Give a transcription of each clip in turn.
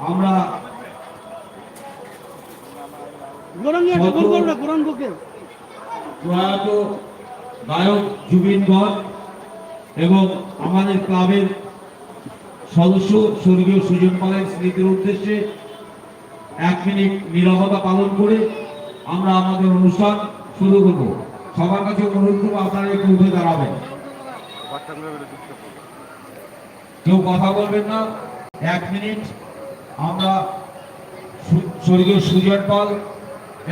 আমরা প্রয়াত গায়ক জুবিন গড় এবং আমাদের ক্লাবের সদস্য স্বর্গীয় সুজন পালের স্মৃতির উদ্দেশ্যে এক মিনিট নিরবতা পালন করে আমরা আমাদের অনুষ্ঠান শুরু করব। সবার কাছে অনুরোধ করব আপনারা একটু উঠে দাঁড়াবেন। কেউ কথা বলবেন না। এক মিনিট। আমরা স্বর্গীয় সুজন পাল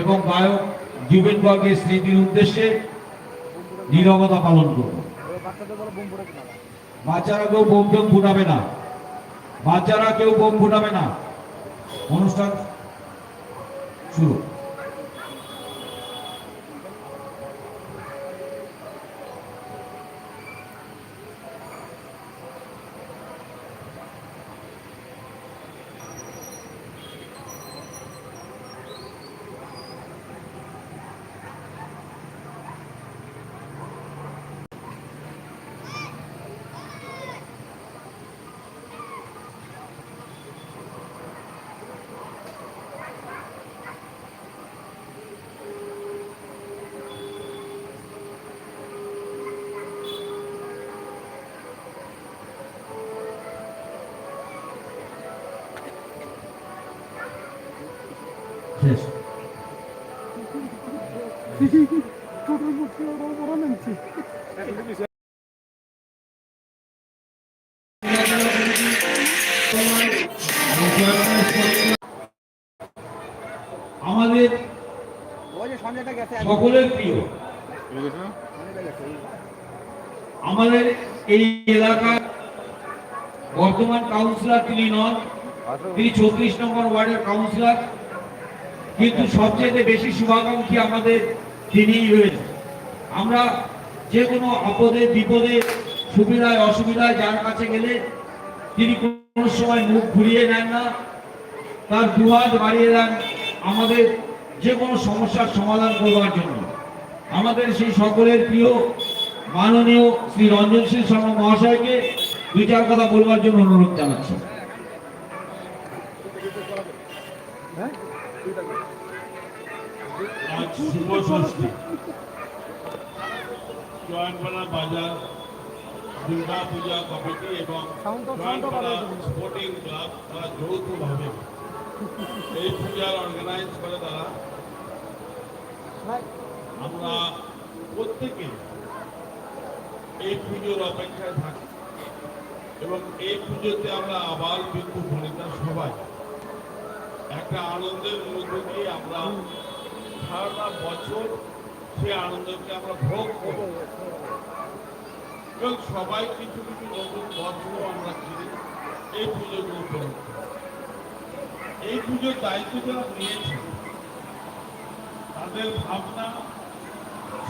এবং গায়ক জুবিন বর্গের স্মৃতির উদ্দেশ্যে নীরবতা পালন করব। বাচ্চারা কেউ বোম টোম ফুটাবে না। বাচ্চারা কেউ বোম ফুটাবে না। অনুষ্ঠান শুরু। সকলের প্রিয়। আমাদের এই এলাকার বর্তমান কাউন্সিলর তিনি নন, তিনি চৌত্রিশ নম্বর ওয়ার্ডের কাউন্সিলর কিন্তু সবচেয়ে বেশি শুভাকাঙ্ক্ষী আমাদের তিনিই রয়েছে আমরা যে কোনো আপদে, বিপদে, সুবিধায়, অসুবিধায় যার কাছে গেলে তিনি কোনো সময় মুখ ঘুরিয়ে নেন না। তার দুহাত বাড়িয়ে দেন আমাদের যে কোনো সমস্যার সমাধান করবার জন্য। আমাদের সেই সকলের প্রিয় মাননীয় শ্রী রঞ্জন সিং শর্মা মহাশয়কে দুই চার কথা বলবার জন্য অনুরোধ জানাচ্ছি। জয়নপাড়া বাজার দুর্গা পূজা কমিটি এবং জয়নপাড়া স্পোর্টিং ক্লাব তারা যৌথভাবে এই পূজার অর্গানাইজ করে তারা। আমরা প্রত্যেকে এই পুজোর অপেক্ষায় থাকি এবং এই পুজোতে আমরা আবার বিন্দু সবাই। একটা আনন্দের মধ্য দিয়ে আমরা সারাটা বছর সে আনন্দকে আমরা ভোগ করব এবং সবাই কিছু কিছু নতুন বস্ত্র আমরা কিনে এই উপভোগ করি। এই পুজোর দায়িত্ব যারা নিয়েছে। তাদের ভাবনা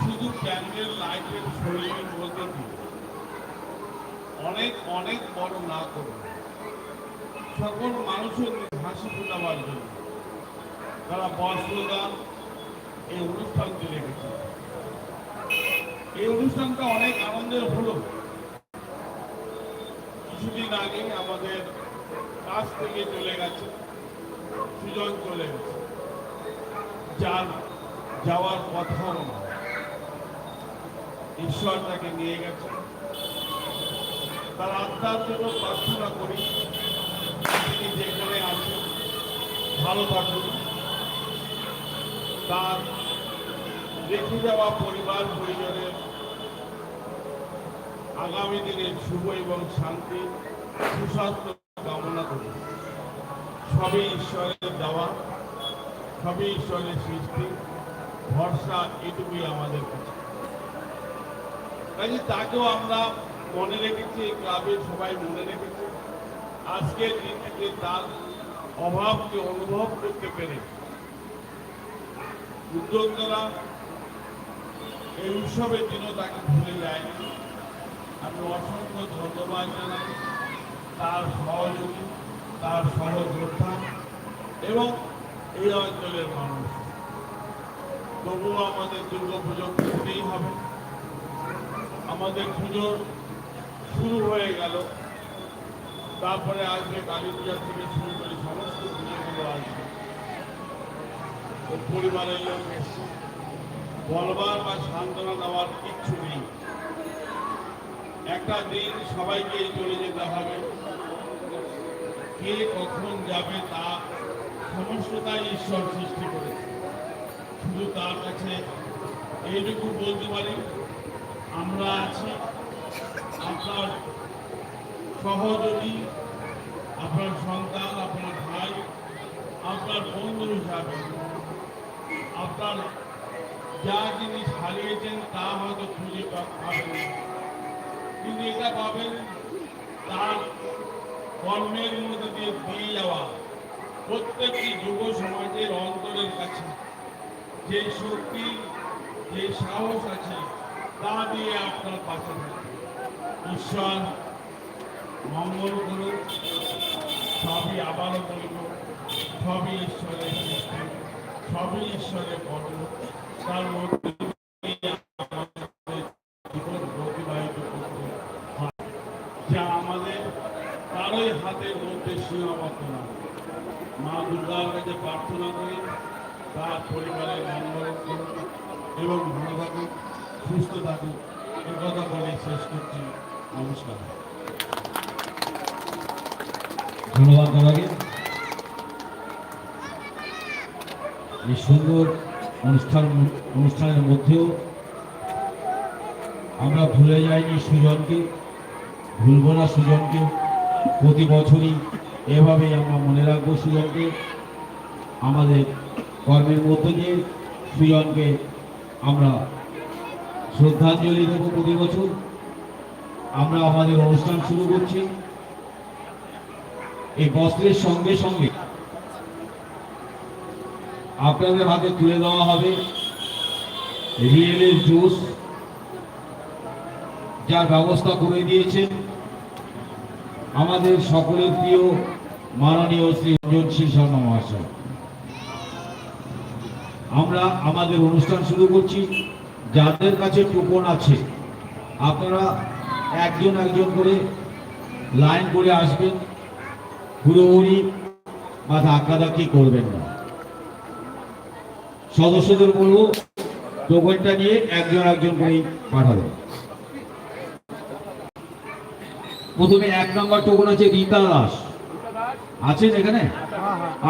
শুধু ক্যান্ডেল লাইটের শরীরের মধ্যে দিয়ে। অনেক অনেক বড় না করবে সকল মানুষের হাসি ফোটাবার জন্য তারা বস্ত্রদান এই অনুষ্ঠানটি রেখেছে। এই অনুষ্ঠানটা অনেক আনন্দের হলো। কিছুদিন আগে আমাদের কাছ থেকে চলে গেছে। সুজন চলে যার যাওয়ার কথাও না। ঈশ্বর তাকে নিয়ে গেছে। তার আত্মার জন্য প্রার্থনা করি, তিনি যেখানে আছেন, ভালো থাকুন। তার রেখে যাওয়া পরিবার পরিজনের আগামী দিনের শুভ এবং শান্তি, সুস্বাস্থ্য সবই ঈশ্বরের দেওয়া, সবই ঈশ্বরের সৃষ্টি, ভরসা এটুকুই আমাদের কাছে। কাজে তাকেও আমরা মনে রেখেছি, এই ক্লাবের সবাই মনে রেখেছে। আজকের দিনটিতে তার অভাবকে অনুভব করতে পেরে। উদ্যোক্তারা এই উৎসবের দিনও তাকে ভুলে যায়নি আমি অসংখ্য ধন্যবাদ জানাই তার সহযোগী। তার সহযোদ্ধা এবং এই অঞ্চলের মানুষ। তবুও আমাদের দুর্গা পুজো করতেই হবে আমাদের পুজো শুরু হয়ে গেল। তারপরে আজকে কালী পূজা থেকে শুরু করে সমস্ত পুজোগুলো আসবে। পরিবারের লোক এসছে। বলবার বা সান্ত্বনা দেওয়ার কিচ্ছু নেই। একটা দিন সবাইকে চলে যেতে হবে। কে কখন যাবে তা সমস্তটাই ঈশ্বর সৃষ্টি করেছে শুধু তার কাছে এইটুকু বলতে পারি, আমরা আছি, আপনার সহযোগী, আপনার সন্তান, আপনার ভাই, আপনার বন্ধু হিসাবে আপনার যা জিনিস হারিয়েছেন তা হয়তো খুঁজে পাবেন। কিন্তু এটা পাবেন তার কর্মের মধ্যে দিয়ে দিয়ে যাওয়া প্রত্যেকটি যুব সমাজের অন্তরের কাছে যে শক্তি, যে সাহস আছে, তা দিয়ে আপনার পাশে ঈশ্বর, মঙ্গল করুক সবই আবারও বলব, সবই ঈশ্বরের সৃষ্টি, সবই ঈশ্বরের কর্ম তার মধ্যে দিয়ে আমাদের জীবন অতিবাহিত করতে হয় যা আমাদের কারোই হাতের মধ্যে সীমাবদ্ধ না মা দুর্গার কাছে প্রার্থনা করি, তার পরিবারের মঙ্গল এবং ভালো থাকুক, সুস্থ থাকুক। এ কথা বলে শেষ করছি। নমস্কার। ধন্যবাদ দাদাকে। এই সুন্দর অনুষ্ঠান, অনুষ্ঠানের মধ্যেও আমরা ভুলে যাইনি সুজনকে, ভুলব না সুজনকে। প্রতি বছরই এভাবেই আমরা মনে রাখব সুজনকে। আমাদের কর্মের মধ্য দিয়ে সুজনকে আমরা শ্রদ্ধাঞ্জলি দেবো প্রতি বছর। আমরা আমাদের অনুষ্ঠান শুরু করছি। এই বস্ত্রের সঙ্গে সঙ্গে আপনাদের হাতে তুলে দেওয়া হবে রিয়েলের জুস, যার ব্যবস্থা করে দিয়েছেন আমাদের সকলের প্রিয় মাননীয় শ্রী রঞ্জন সিং শর্মা মহাশয়। আমরা আমাদের অনুষ্ঠান শুরু করছি। যাদের কাছে টোকন আছে, আপনারা একজন একজন করে লাইন করে আসবেন। হুড়োহুড়ি বা ধাক্কাধাক্কি করবেন না। সদস্যদের বলব টোকনটা নিয়ে একজন একজন করে পাঠাবেন। প্রথমে এক নম্বর টোকন আছে রীতা দাস। আছেন এখানে?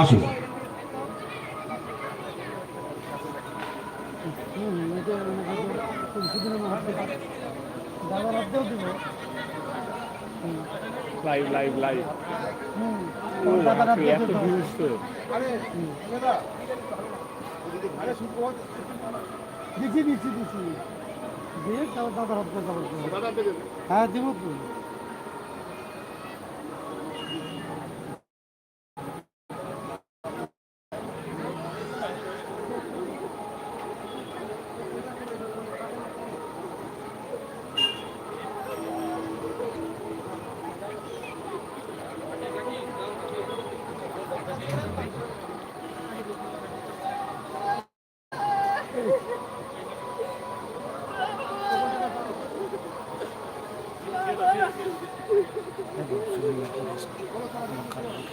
আসুন হুম এটা কিছুদিনের মধ্যে দাদার হাতেও দিব লাইভ লাইভ লাইভ তো। দিচ্ছি দিচ্ছি দিচ্ছি। দিয়ে দাদা হাত হাতে হ্যাঁ দিব তো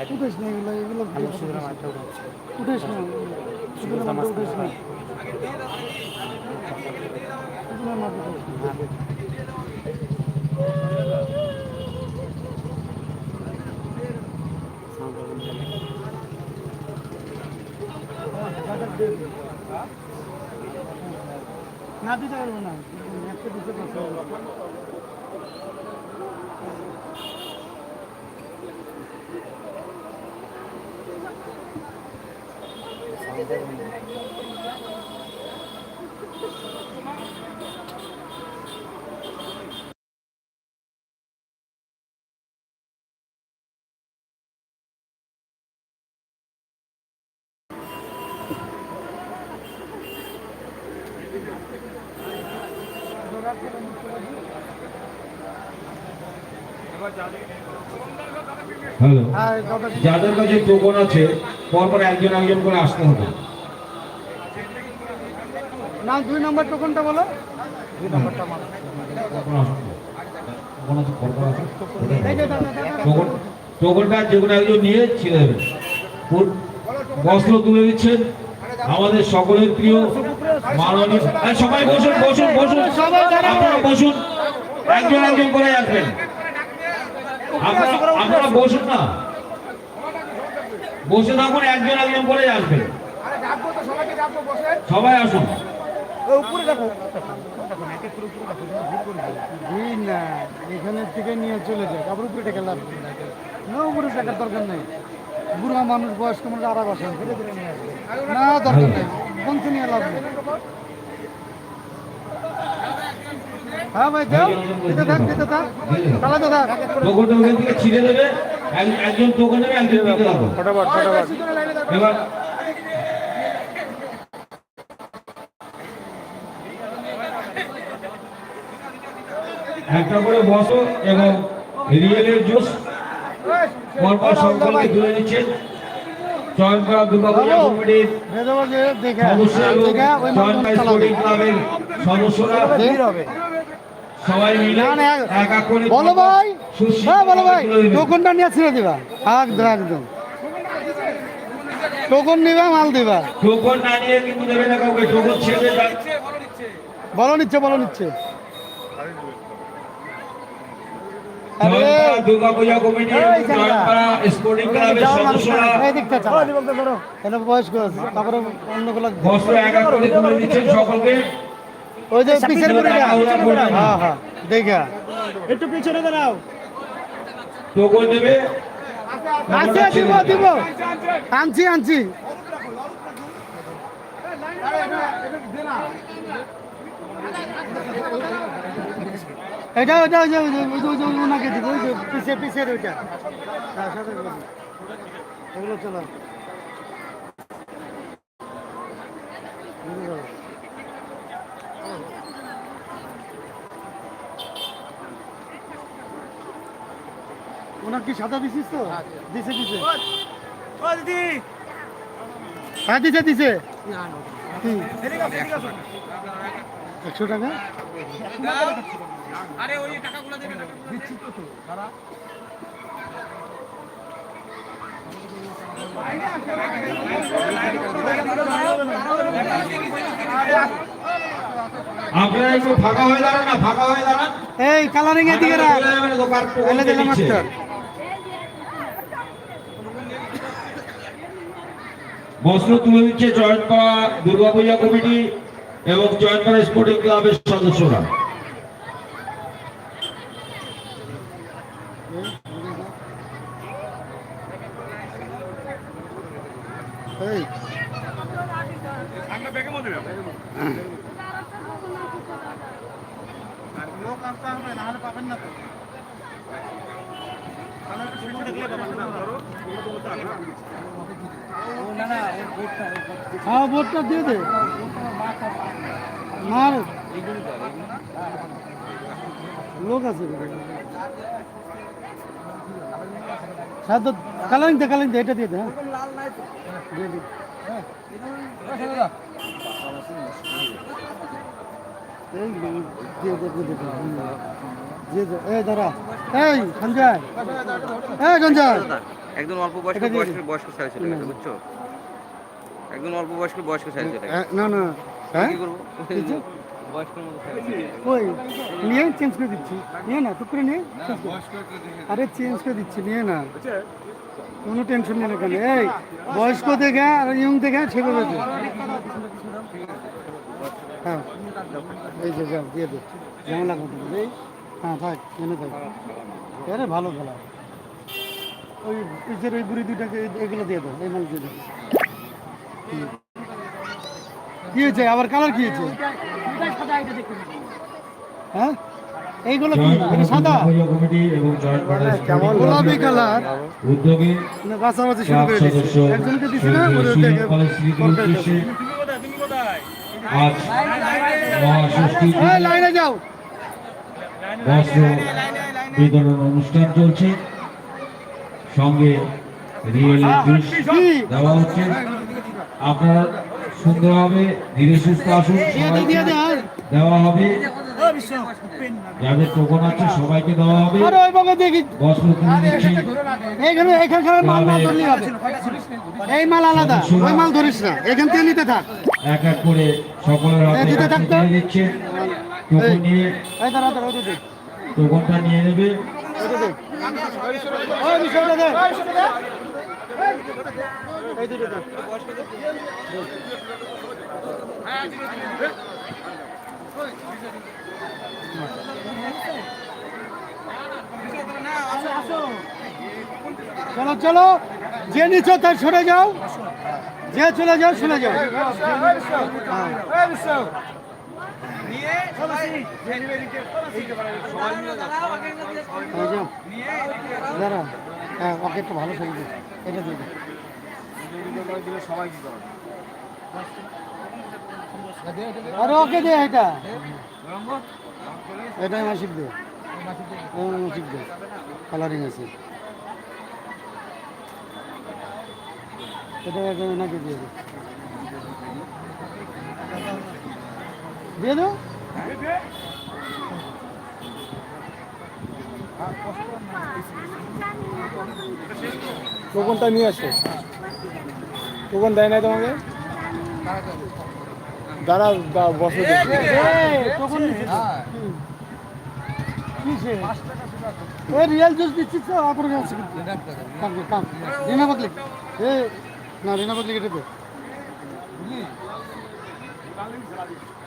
উঠেস না এগুলো এগুলো উঠেস না। এগুলো মাঠে উঠেস না। এগুলো মাঠে উঠেস না। না দিতে পারব না। একটা দিতে পারব হ্যালো হ্যাঁ দাদা যাদের কাছে টোকন আছে পরপর একজন একজন করে আসতে হবে। না দুই নম্বর টোকনটা বলো। দুই নম্বরটা টোকন টোকনটা যে কোনো একজন নিয়ে ছেড়ে বস্ত্র তুলে দিচ্ছেন। আমাদের সকলের প্রিয় মাননীয় সবাই বসুন বসুন বসুন। আপনারা বসুন। একজন একজন করে আসবেন। আপনারা বসুন না। বসে থাকুন একজন একজন করে আসবেন সবাই আসুন। ভিড় না এখানে থেকে নিয়ে চলে যায় আবার উপরে টেকে লাভ না উপরে টাকার দরকার নেই। বুড়া মানুষ বয়স্ক মানুষ নিয়ে আসবে। না দরকার নেই। পঞ্চ নিয়ে লাভ নেই। হ্যাঁ ভাই যাও। দিতে থাক দিতে থাক। চালাতে থাক। টোকনটা ওখান থেকে ছিঁড়ে দেবে। একজন টোকন দেবে একজন দিতে থাকো ফটাফট ফটাফট। এবার একটা করে বসো এবং রিয়েলের জুস পরপর সকলকে তুলে নিচ্ছেন চয়ন করা দুর্গাপূজা কমিটির সদস্য এবং চয়ন মানুষ করা চালাবে স্পোর্টিং ক্লাবের সদস্যরা। হবে। সবাই মিলে এক করে বলো ভাই। হ্যাঁ বলো ভাই। টোকনটা নিয়ে ছেড়ে দিবা। একদম একদম। টোকন নিবা মাল দিবা। টোকন না নিয়ে কিন্তু দেবে না কাউকে। টোকন ছেড়ে বলো নিচ্ছে বলো নিচ্ছে। কমিটি স্পোর্টিং ক্লাবের সদস্যরা বয়স্ক তারপরে সকলকে। ওই যে পিছের পিছনে না। হ্যাঁ হ্যাঁ দেখা। একটু পিছনে দাঁড়াও। টোকন দেবে? আচ্ছা দিব দিব। আনছি আনছি। এটা ওইটা ওই যে ওই যে ওই যে- ওনাকে দিব ওই যে পিছে পিছের ওইটা। হ্যাঁ করে দিই। এগুলো চলো। কি সাদা দিছিস তো? দিছে দিছে। হ্যাঁ দিছে দিছে। একশো টাকা? আপনারা একটু ফাঁকা হয়ে দাঁড়ান না ফাঁকা হয়ে দাঁড়ান। এই কালারিং এর দিকে রাখ। দোকান বস্ত্র তুলে দিচ্ছে জয়নপাড়া দুর্গাপূজা কমিটি এবং জয়নপাড়া স্পোর্টিং ক্লাবের সদস্যরা। এই। হ্যাঁ ভোটটা দিয়ে দে। মার। লোক আছে সাথে কালারিং দে কালারিং দে, এটা দিয়ে দে হ্যাঁ। এই দিয়ে দে দিয়ে দে হুম। দিয়ে দে। এই দাঁড়া। এই, সঞ্জয়। একজন অল্প বয়স্ক বয়স্ক বয়স্ক সাইজ চলে গেছে বুঝছ? একজন অল্প বয়স্ক বয়স্ক সাইজ চলে গেছে না না হ্যাঁ? কি করব? কিছু? বয়স্কের মতো ওই নিয়ে চেঞ্জ করে দিচ্ছি। নিয়ে না নিয়ে আরে চেঞ্জ করে দিচ্ছি নিয়ে না। কোনো টেনশন নেই না কেন এই বয়স্ক দেখে আর ইয়ং দেখে সেভাবে দে হ্যাঁ এই যে যাও দিয়ে দে। হ্যাঁ থাক এনে থাক। আরে ভালো খেলা। ওই পিছের ওই বুড়ি দুটাকে এগুলো দিয়ে দাও এই মাল দিয়ে দাও কি হয়েছে? আবার কালার কি হয়েছে? হ্যাঁ? এইগুলো কি? সাদা? গোলাপি কালার। উদ্যোগে শুরু করে একজনকে দিছি না। আজ মহাষষ্ঠী লাইনে যাও। বস্ত্র বিতরণ অনুষ্ঠান চলছে। সঙ্গে রিয়েল জুস কি দেওয়া হচ্ছে। আপনারা সুন্দরভাবে ধীরে সুস্থ আসুন দেওয়া হবে। যাদের টোকন আছে সবাইকে দেওয়া হবে। বস্ত্র তুলে দিচ্ছি। মাল হবে। এই মাল আলাদা। ওই মাল ধরিস না। এখান থেকে নিতে থাক। এক এক করে সকলের হাতে? দিচ্ছে টোকন নিয়ে টোকনটা নিয়ে নেবে। চলো চলো। যে নিচ্ছ তার সরে যাও। যে চলে যাও চলে যাও। হ্যাঁ। হ্যাঁ ওকে একটু ভালো দে এটা দিয়ে দে আরে ওকে দে এটা। এটাই মাসিক দে। মাসিক দে। কালারিং আছে। এটা ওনাকে দিয়ে দে। দিয়ে দাও। টোকনটা নিয়ে আসো। টোকন দেয় নাই তোমাকে? দাঁড়া বসে। এই, রিয়াল জুস দিচ্ছিস তো কাম রিনা পাতলিক এ না রিনা দে লাল দিছি।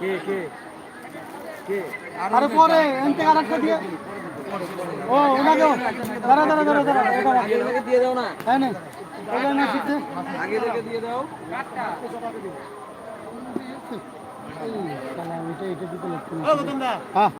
কে কে? কে? আরে পরে এনতে আরেকটা দিয়ে। ও ওনাকে দাঁড়া দাঁড়া দাঁড়া দাঁড়া এটা রাখ। দিয়ে দাও না। হ্যাঁ না এটা না শিখতে আগে থেকে দিয়ে দাও। এটা এটা দিতে লাগছে না। হ্যাঁ।